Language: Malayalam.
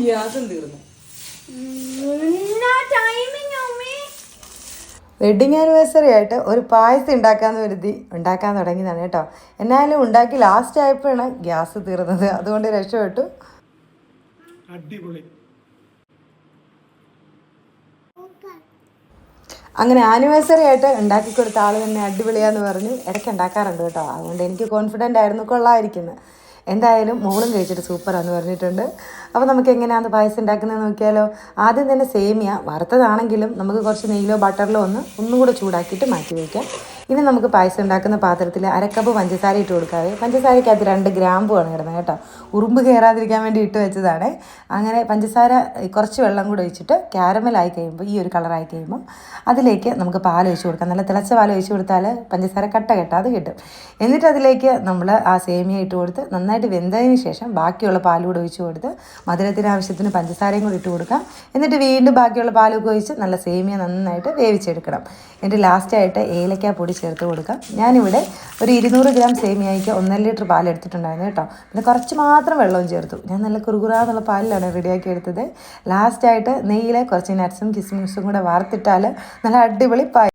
ഗ്യാസും തീർന്നു. വെഡിങ് ആനിവേഴ്സറി ആയിട്ട് ഒരു പായസം ഉണ്ടാക്കാന്ന് കരുതി ഉണ്ടാക്കാൻ തുടങ്ങിയതാണ് കേട്ടോ. എന്നാലും ഉണ്ടാക്കി ലാസ്റ്റ് ആയപ്പോഴാണ് ഗ്യാസ് തീർന്നത്. അതുകൊണ്ട് രക്ഷപ്പെട്ടു. അടിപൊളി. അങ്ങനെ ആനിവേഴ്സറി ആയിട്ട് ഉണ്ടാക്കി കൊടുത്ത ആൾ തന്നെ അടിപൊളിയാന്ന് പറഞ്ഞു ഇടയ്ക്ക് ഉണ്ടാക്കാറുണ്ട് കേട്ടോ. അതുകൊണ്ട് എനിക്ക് കോൺഫിഡന്റ് ആയിരുന്നു കൊള്ളായിരിക്കുന്നത് എന്തായാലും മോളും കഴിച്ചിട്ട് സൂപ്പറാന്ന് പറഞ്ഞിട്ടുണ്ട്. അപ്പോൾ നമുക്ക് എങ്ങനെയാണ് പായസം ഉണ്ടാക്കുന്നത് നോക്കിയാലോ? ആദ്യം തന്നെ സേമിയ വറുത്തതാണെങ്കിലും നമുക്ക് കുറച്ച് നെയ്യിലോ ബട്ടറിലോ ഒന്ന് ഒന്നും കൂടെ ചൂടാക്കിയിട്ട് മാറ്റി വയ്ക്കാം. ഇനി നമുക്ക് പായസം ഉണ്ടാക്കുന്ന പാത്രത്തിൽ അരക്കപ്പ് പഞ്ചസാര ഇട്ട് കൊടുക്കാതെ പഞ്ചസാരയ്ക്കകത്ത് രണ്ട് ഗ്രാമ്പുമാണ് കിടന്നത് കേട്ടോ. ഉറുമ്പ് കയറാതിരിക്കാൻ വേണ്ടി ഇട്ട് വെച്ചതാണ്. അങ്ങനെ പഞ്ചസാര കുറച്ച് വെള്ളം കൂടെ ഒഴിച്ചിട്ട് ക്യാരമലായി കഴിയുമ്പോൾ ഈ ഒരു കളറായി കഴിയുമ്പോൾ അതിലേക്ക് നമുക്ക് പാൽ ഒഴിച്ച് കൊടുക്കാം. നല്ല തിളച്ച പാൽ ഒഴിച്ച് കൊടുത്താൽ പഞ്ചസാര കട്ട കെട്ടാതെ കിട്ടും. എന്നിട്ട് അതിലേക്ക് നമ്മൾ ആ സേമിയ ഇട്ട് കൊടുത്ത് നന്നായിട്ട് വെന്തതിന് ശേഷം ബാക്കിയുള്ള പാൽ കൂടെ ഒഴിച്ച് കൊടുത്ത് മധുരത്തിന് ആവശ്യത്തിന് പഞ്ചസാരയും കൂടി ഇട്ട് കൊടുക്കാം. എന്നിട്ട് വീണ്ടും ബാക്കിയുള്ള പാലൊക്കെ ഒഴിച്ച് നല്ല സേമിയ നന്നായിട്ട് വേവിച്ചെടുക്കണം. എന്നിട്ട് ലാസ്റ്റായിട്ട് ഏലക്ക പൊടി ചേർത്ത് കൊടുക്കാം. ഞാനിവിടെ ഒരു ഇരുന്നൂറ് ഗ്രാം സേമിയയ്ക്ക് ഒന്നര ലിറ്റർ പാൽ എടുത്തിട്ടുണ്ടായിരുന്നു കേട്ടോ. പിന്നെ കുറച്ച് മാത്രം വെള്ളവും ചേർത്തു. ഞാൻ നല്ല കുറുകുറാന്നുള്ള പാലിലാണ് റെഡിയാക്കി എടുത്തത്. ലാസ്റ്റായിട്ട് നെയ്യിൽ കുറച്ച് നട്ട്സും കിസ്മിസും കൂടെ വാർത്തിട്ടാൽ നല്ല അടിപൊളി പായ